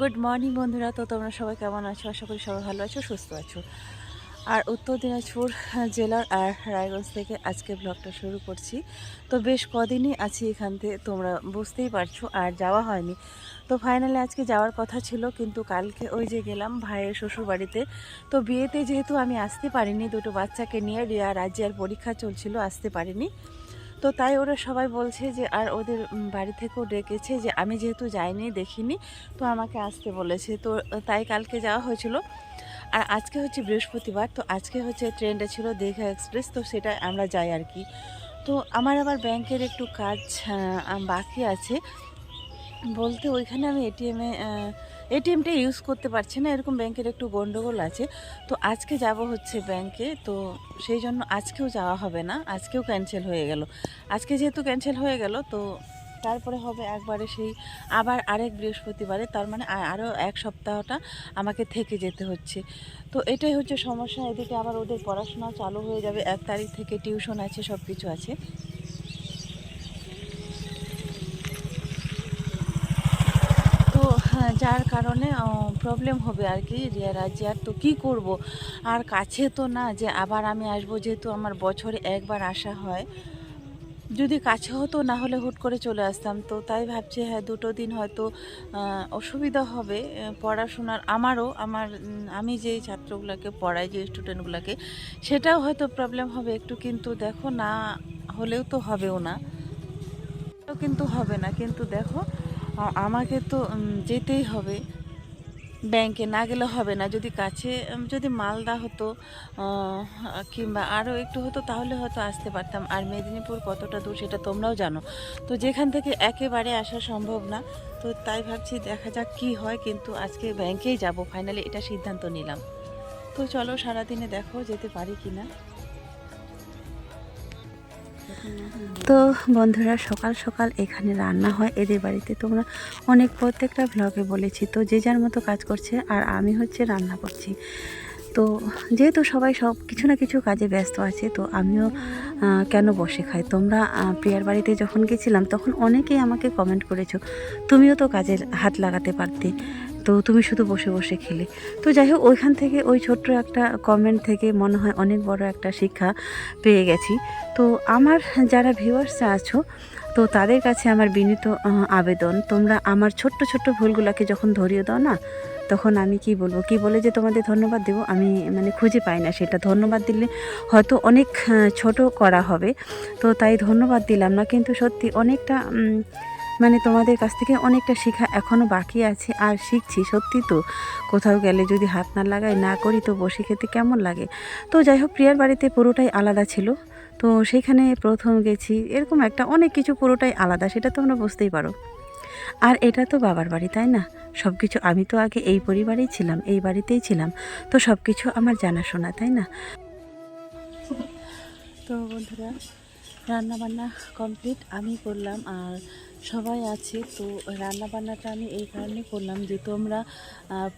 Good morning বন্ধুরা। তো তোমরা সবাই কেমন আছো? আশা করি সবাই ভালো আছো, সুস্থ আছো। আর উত্তর দিনাজপুর জেলার আর রায়গঞ্জ থেকে আজকে ব্লগটা শুরু করছি। তো বেশ কদিনই আছি এখান থেকে, তোমরা বুঝতেই পারছ, আর যাওয়া হয়নি। তো ফাইনালি আজকে যাওয়ার কথা ছিল, কিন্তু কালকে ওই যে গেলাম ভাইয়ের শ্বশুর বাড়িতে তো বিয়েতে যেহেতু আমি আসতে পারিনি, দুটো বাচ্চাকে নিয়ে রিয়া রাজ্যের পরীক্ষা চলছিল, আসতে পারিনি। তো তাই ওরা সবাই বলছে যে, আর ওদের বাড়ি থেকেও ডেকেছে যে, আমি যেহেতু যাইনি, দেখিনি, তো আমাকে আসতে বলেছে। তো তাই কালকে যাওয়া হয়েছিল। আর আজকে হচ্ছে বৃহস্পতিবার, তো আজকে হচ্ছে ট্রেনটা ছিল দীঘা এক্সপ্রেস, তো সেটা আমরা যাই আর কি। তো আমার আবার ব্যাংকের একটু কাজ বাকি আছে। বলতে ওইখানে আমি এটিএমে এটিএমটা ইউজ করতে পারছি না, এরকম ব্যাংকের একটু গন্ডগোল আছে। তো আজকে যাব হচ্ছে ব্যাংকে তো সেই জন্য আজকেও যাওয়া হবে না, আজকেও ক্যান্সেল হয়ে গেল। আজকে যেহেতু ক্যান্সেল হয়ে গেল, তো তারপরে হবে একবারে সেই আবার আরেক বৃহস্পতিবারে, তার মানে আরও এক সপ্তাহটা আমাকে থেকে যেতে হচ্ছে। তো এটাই হচ্ছে সমস্যা, এদিকে আবার ওদের পড়াশোনা চালু হয়ে যাবে, এক তারিখ থেকে টিউশন আছে সব কিছু আছে। যার কারণে প্রবলেম হবে আর কি রিয়া আর তো কী করব? আর কাছে তো না, যে আবার আমি আসব যেহেতু আমার বছরে একবার আসা হয়। যদি কাছে হতো, না হলে হুট করে চলে আসতাম। তো তাই ভাবছি হ্যাঁ দুটো দিন হয়তো অসুবিধা হবে। পড়াশোনার আমারও, আমার আমি যেই ছাত্রগুলোকে পড়াই, যে স্টুডেন্টগুলোকে সেটাও হয়তো প্রবলেম হবে একটু। কিন্তু দেখো, না হলেও তো হবেও না। কিন্তু হবে না। কিন্তু দেখো আমাকে তো যেতেই হবে। ব্যাংকে না গেলে হবে না। যদি কাছে যদি মালদা হতো কিংবা আরও একটু হতো, তাহলে হয়তো আসতে পারতাম। আর মেদিনীপুর কতটা দূর সেটা তোমরাও জানো। তো যেখান থেকে একেবারে আসা সম্ভব না। তো তাই ভাবছি দেখা যাক কি হয়, কিন্তু আজকে ব্যাংকেই যাব। ফাইনালি এটা সিদ্ধান্ত নিলাম। তো চলো সারাদিনে দেখো যেতে পারি কি না তো বন্ধুরা, সকাল সকাল এখানে রান্না হয়। এদের বাড়িতে তোমরা অনেক, প্রত্যেকটা ব্লগে বলেছি। তো যে যার মতো কাজ করছে, আর আমি হচ্ছে রান্না করছি। তো যেহেতু সবাই সব কিছু না কিছু কাজে ব্যস্ত আছে, তো আমিও কেন বসে খাই? তোমরা প্রিয়ার বাড়িতে যখন গেছিলাম, তখন অনেকেই আমাকে কমেন্ট করেছ, তুমিও তো কাজের হাত লাগাতে পারতে। তো তুমি শুধু বসে বসে খেলে। তো যাই হোক, ওইখান থেকে ওই ছোট্ট একটা কমেন্ট থেকে মনে হয় অনেক বড় একটা শিক্ষা পেয়ে গেছি। তো আমার যারা ভিউয়ার্সরা আছো, তো তাদের কাছে আমার বিনীত আবেদন, তোমরা আমার ছোট্ট ছোট্ট ভুলগুলোকে যখন ধরিয়ে দাও না, তখন আমি কি বলব? কি বলে যে তোমাদের ধন্যবাদ দেবো, আমি মানে খুঁজে পাই না সেটা। ধন্যবাদ দিলে হয়তো অনেক ছোট করা হবে। তো তাই ধন্যবাদ দিলাম না, কিন্তু সত্যি অনেকটা মানে তোমাদের কাছ থেকে অনেকটা শেখা এখনও বাকি আছে, আর শিখছি, সত্যি তো। কোথাও গেলে যদি হাত না লাগাই, না করি তো বসে খেতে কেমন লাগে? তো যাই হোক, প্রিয়ার বাড়িতে পুরোটাই আলাদা ছিল। তো সেখানে প্রথম গেছি, এরকম একটা অনেক কিছু পুরোটাই আলাদা, সেটা তোমরা বুঝতেই পারো। আর এটা তো বাবার বাড়ি, তাই না? সব কিছু আমি তো আগে এই পরিবারেই ছিলাম, এই বাড়িতেই ছিলাম। তো সব কিছু আমার জানাশোনা, তাই না? তো বন্ধুরা রান্না বান্না কমপ্লিট, আমি করলাম, আর সবাই আছে। তো রান্না বান্নাটা আমি এই কারণে করলাম যে তোমরা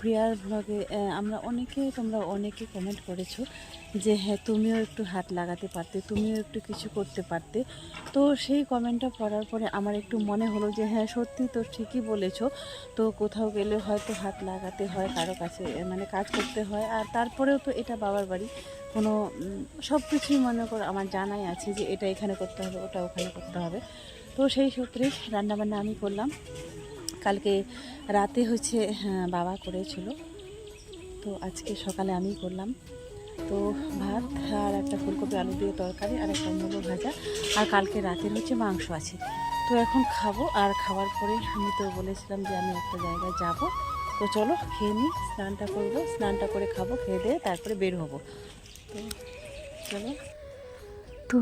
প্রিয়ার ব্লগে আমরা অনেকে, তোমরা অনেকে কমেন্ট করেছ যে হ্যাঁ তুমিও একটু হাত লাগাতে পারতে, তুমিও একটু কিছু করতে পারতে। তো সেই কমেন্টটা পড়ার পরে আমার একটু মনে হলো যে হ্যাঁ সত্যি তো ঠিকই বলেছ। তো কোথাও গেলে হয়তো হাত লাগাতে হয়, কারও কাছে মানে কাজ করতে হয়। আর তারপরেও তো এটা বাবার বাড়ি। কোনো সব কিছুই মনে করো, আমার জানাই আছে যে, এটা এখানে করতে হবে, ওটা ওখানে করতে হবে। তো সেই সূত্রে রান্নাবান্না আমি করলাম। কালকে রাতে হচ্ছে হ্যাঁ, বাবা করেছিল। তো আজকে সকালে আমি করলাম। তো ভাত আর একটা ফুলকপি আলু দিয়ে তরকারি আর একটা মুলো ভাজা। আর কালকে রাতের হচ্ছে মাংস আছে। তো এখন খাব আর খাওয়ার পরে আমি তো বলেছিলাম যে আমি একটা জায়গায় যাব। তো চলো খেয়ে নিই স্নানটা করব স্নানটা করে খাব খেয়ে দিয়ে তারপরে বের হব। তো চলো। তো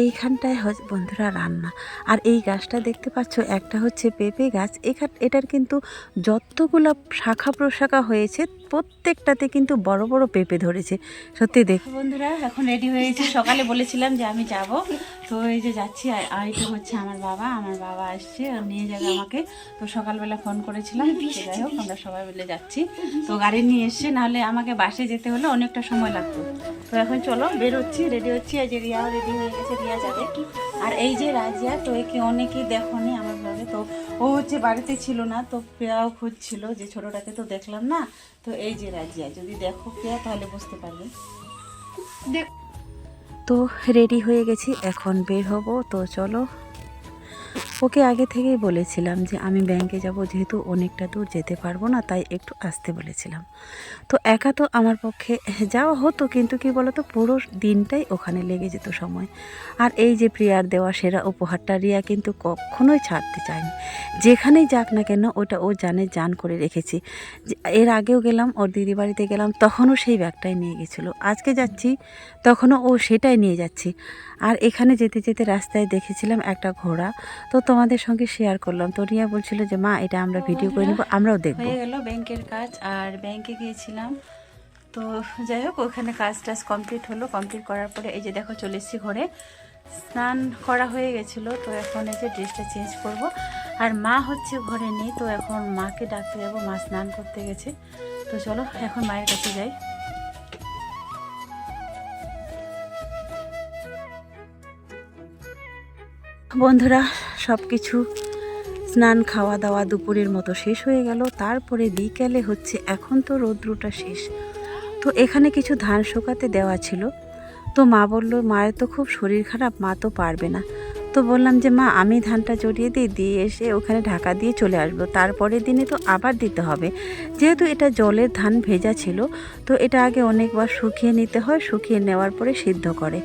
এইখানটায় হচ্ছে বন্ধুরা রান্না। আর এই গাছটা দেখতে পাচ্ছ, একটা হচ্ছে পেঁপে গাছ। এখান, এটার কিন্তু যতগুলো শাখা প্রশাখা হয়েছে, প্রত্যেকটাতে কিন্তু বড় বড় পেঁপে ধরেছে। সত্যি দেখ বন্ধুরা, এখন রেডি হয়েছে। সকালে বলেছিলাম যে আমি যাব। তো এই যে যাচ্ছি আর আর এটা হচ্ছে আমার বাবা আমার বাবা আসছে আর নিয়ে যাবে আমাকে। তো সকালবেলা ফোন করেছিলাম যাই হোক আমরা সবাই মিলে যাচ্ছি। তো গাড়ি নিয়ে এসছে নাহলে আমাকে বাসে যেতে হলে অনেকটা সময় লাগতো। তো এখন চলো বেরোচ্ছি রেডি হচ্ছি। এই যে রিয়াও রেডি হয়ে গেছে রিয়া যাবে। আর এই যে রাজিয়া তো একে অনেকেই দেখোনি আমার ব্লগে তো ও হচ্ছে বাড়িতে ছিল না তো পেয়াও খুঁজছিল যে ছোটোটাকে তো দেখলাম না। তো এই যে রাজিয়া যদি দেখো পেয়া তাহলে বুঝতে পারবে। তো রেডি হয়ে গেছি এখন বের হব তো চলো ওকে আগে থেকেই বলেছিলাম যে আমি ব্যাংকে যাব, যেহেতু অনেকটা দূর যেতে পারব না, তাই একটু আসতে বলেছিলাম। তো একা তো আমার পক্ষে যাওয়া হতো, কিন্তু কি বলতো, পুরো দিনটাই ওখানে লেগে যেত সময়। আর এই যে প্রিয়ার দেওয়া সেরা উপহারটা রিয়া কিন্তু কখনোই ছাড়তে চায়নি। যেখানেই যাক না কেন, ওটা ও জানে, জান করে রেখেছি। এর আগেও গেলাম, ওর দিদি বাড়িতে গেলাম, তখনও সেই ব্যাগটাই নিয়ে গেছিল। আজকে যাচ্ছি, তখনও ও সেটাই নিয়ে যাচ্ছি। আর এখানে যেতে যেতে রাস্তায় দেখেছিলাম একটা ঘোড়া। তো তোমাদের সঙ্গে শেয়ার করলাম। তো রিয়া বলছিল যে মা এটা আমরা ভিডিও করে নেব আমরাও দেখব। হয়ে গেল ব্যাংকের কাজ আর ব্যাংকে গিয়েছিলাম। তো যাই হোক ওখানে কাজ টাজ কমপ্লিট হলো। কমপ্লিট করার পরে এই যে দেখো চলে এসেছি ঘরে। স্নান করা হয়ে গেছিল তো এখন এই যে ড্রেসটা চেঞ্জ করব। আর মা হচ্ছে ঘরে নেই তো এখন মাকে ডাকতে যাব। মা স্নান করতে গেছে। তো চলো এখন মায়ের কাছে যাই। বন্ধুরা সব কিছু স্নান খাওয়া দাওয়া দুপুরের মতো শেষ হয়ে গেল। তারপরে বিকেলে হচ্ছে এখন তো রৌদ্রটা শেষ। তো এখানে কিছু ধান শুকাতে দেওয়া ছিল। তো মা বলল, মায়ের তো খুব শরীর খারাপ, মা তো পারবে না। তো বললাম যে, মা, আমি ধানটা জড়িয়ে দিই, দিয়ে এসে ওখানে ঢাকা দিয়ে চলে আসব। তারপরের দিনে তো আবার দিতে হবে। যেহেতু এটা জলের ধান ভেজা ছিল, তো এটা আগে অনেকবার শুকিয়ে নিতে হয়, শুকিয়ে নেওয়ার পরে সিদ্ধ করে।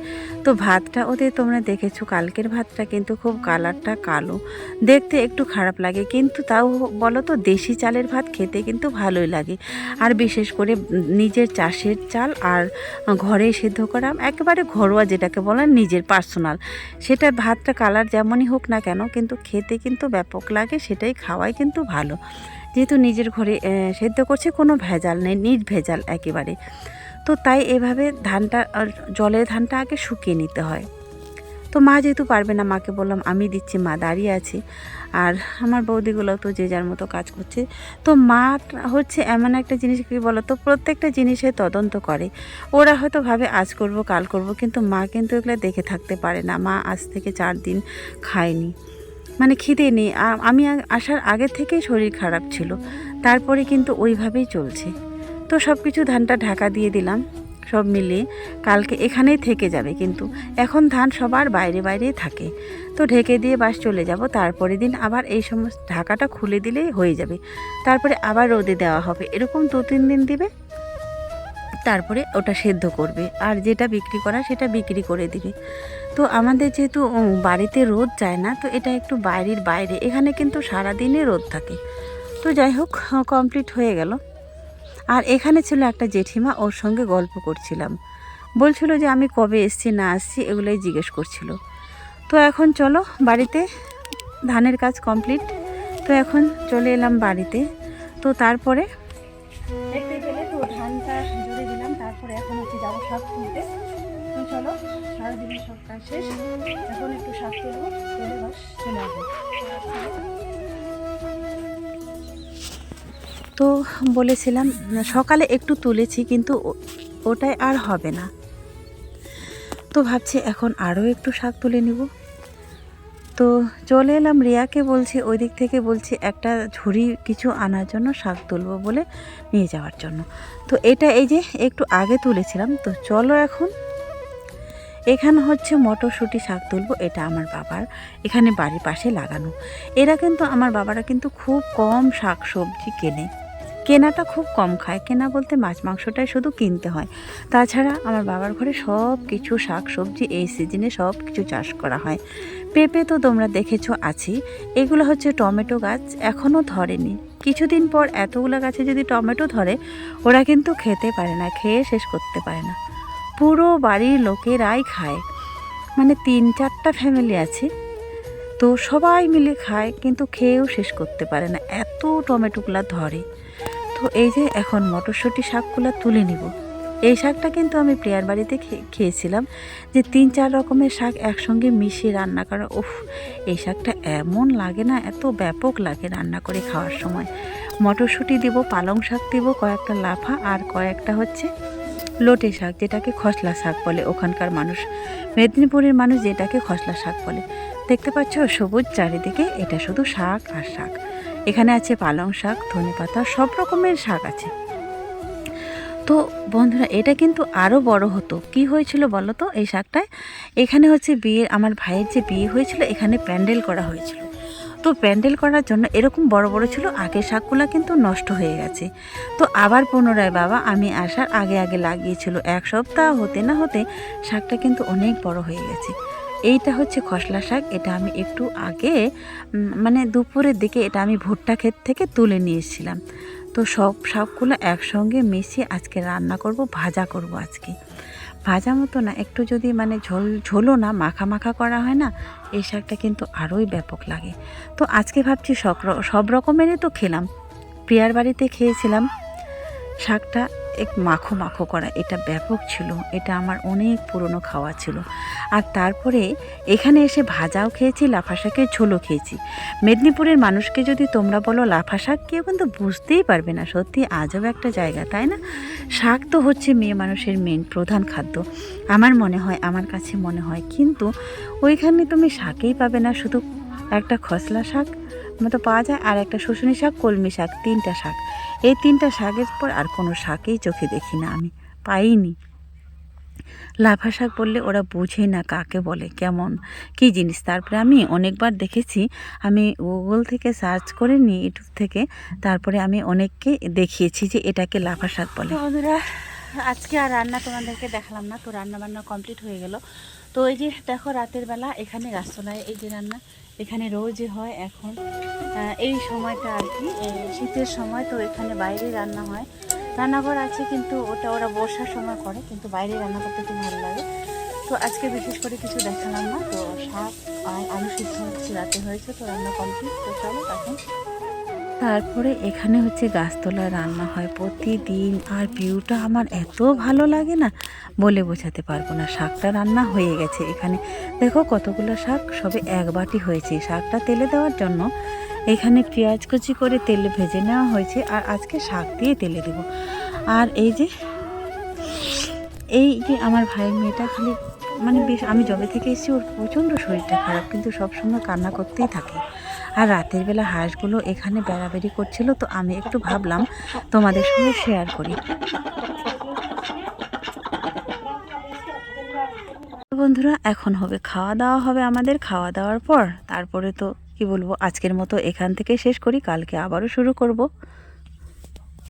তো ভাতটা ওদের তোমরা দেখেছ, কালকের ভাতটা কিন্তু খুব কালারটা কালো। দেখতে একটু খারাপ লাগে, কিন্তু তাও বলো তো, দেশি চালের ভাত খেতে কিন্তু ভালোই লাগে। আর বিশেষ করে নিজের চাষের চাল আর ঘরে সিদ্ধ করা, একেবারে ঘরোয়া যেটাকে বলেন নিজের পার্সোনাল, সেটা ভাতটা কালার যেমনই হোক না কেন, কিন্তু খেতে কিন্তু ব্যাপক লাগে, সেটাই খাওয়াই কিন্তু ভালো। যেহেতু নিজের ঘরে সেদ্ধ করছে, কোনো ভেজাল নেই, নিট ভেজাল একেবারে। তো তাই এভাবে ধানটা জলের ধানটা আগে শুকিয়ে নিতে হয়। তো মা যেহেতু পারবে না, মাকে বললাম, আমি দিচ্ছি, মা দাঁড়িয়ে আছি। আর আমার বৌদিগুলো তো যে যার মতো কাজ করছে। তো মা হচ্ছে এমন একটা জিনিস, কি বলো তো প্রত্যেকটা জিনিসে তদন্ত করে। ওরা হয়তো ভাবে, আজ করব, কাল করব। কিন্তু মা কিন্তু এগুলো দেখে থাকতে পারে না। মা আজ থেকে চার দিন খায়নি। মানে খিদে নেই। আমি আসার আগে থেকেই শরীর খারাপ ছিল। তারপরে কিন্তু ওইভাবেই চলছে। তো সব কিছু ধানটা ঢাকা দিয়ে দিলাম। সব মিলিয়ে কালকে এখানেই থেকে যাবে। কিন্তু এখন ধান সবার বাইরে বাইরেই থাকে। তো ঢেকে দিয়ে বাস চলে যাব। তারপরের দিন আবার এই সমস্ত ঢাকাটা খুলে দিলেই হয়ে যাবে। তারপরে আবার রোদে দেওয়া হবে। এরকম দু তিন দিন দিবে। তারপরে ওটা সেদ্ধ করবে। আর যেটা বিক্রি করা সেটা বিক্রি করে দিবে। তো আমাদের যেহেতু বাড়িতে রোদ যায় না, তো এটা একটু বাইরের বাইরে। এখানে কিন্তু সারাদিনই রোদ থাকে। তো যাই হোক কমপ্লিট হয়ে গেল। আর এখানে ছিল একটা জেঠিমা, ওর সঙ্গে গল্প করছিলাম। বলছিল যে, আমি কবে এসছি, না আসছি, এগুলোই জিজ্ঞেস করছিল। তো এখন চলো, বাড়িতে ধানের কাজ কমপ্লিট। তো এখন চলে এলাম বাড়িতে। তো তারপরে চলো, সারাদিনের শেষ। এখন একটু শাক বাস চলে তো বলেছিলাম, সকালে একটু তুলেছি কিন্তু ওটাই আর হবে না। তো ভাবছি এখন আরও একটু শাক তুলে নিব। তো চলে এলাম রিয়াকে বলছি ওই দিক থেকে বলছি একটা ঝুড়ি কিছু আনার জন্য শাক তুলবো বলে নিয়ে যাওয়ার জন্য। তো এটা এই যে একটু আগে তুলেছিলাম, তো চলো এখন। এখানে হচ্ছে মটরশুঁটি শাক তুলবো, এটা আমার বাবার। এখানে বাড়ির পাশে লাগানো। এরা কিন্তু, আমার বাবারা কিন্তু খুব কম শাক সবজি কেনে। কেনাটা খুব কম খায়। কেনা বলতে মাছ মাংসটাই শুধু কিনতে হয়। তাছাড়া আমার বাবার ঘরে সব কিছু শাক সবজি এই সিজনে সব কিছু চাষ করা হয়। পেঁপে তো তোমরা দেখেছ আছি। এগুলো হচ্ছে টমেটো গাছ এখনও ধরেনি। কিছুদিন পর এতগুলো গাছে যদি টমেটো ধরে, ওরা কিন্তু খেতে পারে না, খেয়ে শেষ করতে পারে না। পুরো বাড়ির লোকেরাই খায়। মানে তিন চারটা ফ্যামিলি আছে। তো সবাই মিলে খায়, কিন্তু খেয়েও শেষ করতে পারে না। এত টমেটোগুলা ধরে। তো এই যে এখন মটরশুঁটি শাকগুলো তুলে নিব। এই শাকটা কিন্তু আমি প্রিয়ার বাড়িতে খেয়েছিলাম যে তিন চার রকমের শাক একসঙ্গে মিশিয়ে রান্না করা। উফ, এই শাকটা এমন লাগে না, এত ব্যাপক লাগে রান্না করে খাওয়ার সময়। মটরশুঁটি দিব, পালং শাক দিব, কয়েকটা লাফা আর কয়েকটা হচ্ছে লোটে শাক, যেটাকে খসলা শাক বলে। ওখানকার মানুষ, মেদিনীপুরের মানুষ যেটাকে খসলা শাক বলে। দেখতে পাচ্ছ সবুজ চারিদিকে এটা শুধু শাক আর শাক। এখানে আছে পালং শাক, ধনে পাতা, সব রকমের শাক আছে। তো বন্ধুরা, এটা কিন্তু আরও বড় হতো। কি হয়েছিল বলো তো? এই শাকটায় এখানে হচ্ছে বিয়ে, আমার ভাইয়ের যে বিয়ে হয়েছিল, এখানে প্যান্ডেল করা হয়েছিল। তো প্যান্ডেল করার জন্য এরকম বড় বড় ছিল আগের শাকগুলো কিন্তু নষ্ট হয়ে গেছে। তো আবার পুনরায়, বাবা, আমি আসার আগে আগে লাগিয়েছিল। এক সপ্তাহ হতে না হতে শাকটা কিন্তু অনেক বড় হয়ে গেছে। এইটা হচ্ছে খসলা শাক, এটা আমি একটু আগে মানে দুপুরের দিকে এটা আমি ভুট্টা ক্ষেত থেকে তুলে নিয়ে এসেছিলাম। তো সব শাকগুলো একসঙ্গে মিশিয়ে আজকে রান্না করব, ভাজা করব আজকে। ভাজা মতো না, একটু যদি মানে ঝোল ঝোলো না, মাখা মাখা করা হয় না, এই শাকটা কিন্তু আরোই ব্যাপক লাগে। তো আজকে ভাবছি সব সব রকমেরই তো খেলাম। প্রিয়ার বাড়িতে খেয়েছিলাম শাকটা। এক মাখো মাখো করা। এটা ব্যাপক ছিল। এটা আমার অনেক পুরনো খাওয়া ছিল। আর তারপরে এখানে এসে ভাজাও খেয়েছি, লাফা শাকের ঝোলও খেয়েছি। মেদিনীপুরের মানুষকে যদি তোমরা বলো লাফা শাক, কেউ কিন্তু বুঝতেই পারবে না। সত্যি আজব একটা জায়গা, তাই না? শাক তো হচ্ছে মেয়ে মানুষের মেন প্রধান খাদ্য। আমার মনে হয়, আমার কাছে মনে হয়। কিন্তু ওইখানে তুমি শাকেই পাবে না, শুধু একটা খসলা শাক। মতো পাওয়া যায় আর একটা শুশুনি শাক, কলমি শাক, তিনটা শাক। এই তিনটা শাকের পর আর কোনো শাকেই চোখে দেখি না আমি। পাইনি। লাফা শাক বললে ওরা বোঝে না কাকে বলে, কেমন, কী জিনিস। তারপরে আমি অনেকবার দেখেছি, আমি গুগল থেকে সার্চ করে নিই ইউটিউব থেকে। তারপরে আমি অনেককে দেখিয়েছি যে এটাকে লাফা শাক বলে। আজকে আর রান্না তোমাদেরকে দেখালাম না, তো রান্না বান্না কমপ্লিট হয়ে গেল। তো এই যে দেখো রাতের বেলা এখানে গাছতলায় এই যে রান্না, এখানে রোজই হয় এখন। এই সময়টা আর কি শীতের সময় তো এখানে বাইরে রান্না হয়। রান্নাঘর আছে কিন্তু ওটা ওরা বর্ষার সময় করে, কিন্তু বাইরে রান্না করতে খুব ভালো লাগে। তো আজকে বিশেষ করে কিছু দেখালাম না, তো শাক আর আলু সিদ্ধ হচ্ছে, রাতে হয়েছে, তো রান্না কমপ্লিট। তো চলো তারপরে এখানে হচ্ছে গাছতলা রান্না হয় প্রতিদিন। আর ভিউটা আমার এত ভালো লাগে না বলে বোঝাতে পারব না। শাকটা রান্না হয়ে গেছে এখানে। দেখো কতগুলো শাক, সবে এক বাটি হয়েছে। শাকটা তেলে দেওয়ার জন্য এখানে পেঁয়াজ কুচি করে তেলে ভেজে নেওয়া হয়েছে আর আজকে শাক দিয়ে তেলে দেব। আর এই যে এই যে আমার ভাইয়ের মেয়েটা খালি মানে বেশ, আমি জবে থেকে এসেছি, ওর প্রচণ্ড শরীরটা খারাপ, কিন্তু সবসময় কান্না করতেই থাকে। আর রাতের বেলা হাঁসগুলো এখানে বেড়াবেড়ি করছিল, তো আমি একটু ভাবলাম তোমাদের সঙ্গে শেয়ার করি। বন্ধুরা, এখন হবে খাওয়া দাওয়া হবে আমাদের, খাওয়া দাওয়ার পর তারপরে তো, কি বলব, আজকের মতো এখান থেকে শেষ করি, কালকে আবারও শুরু করব।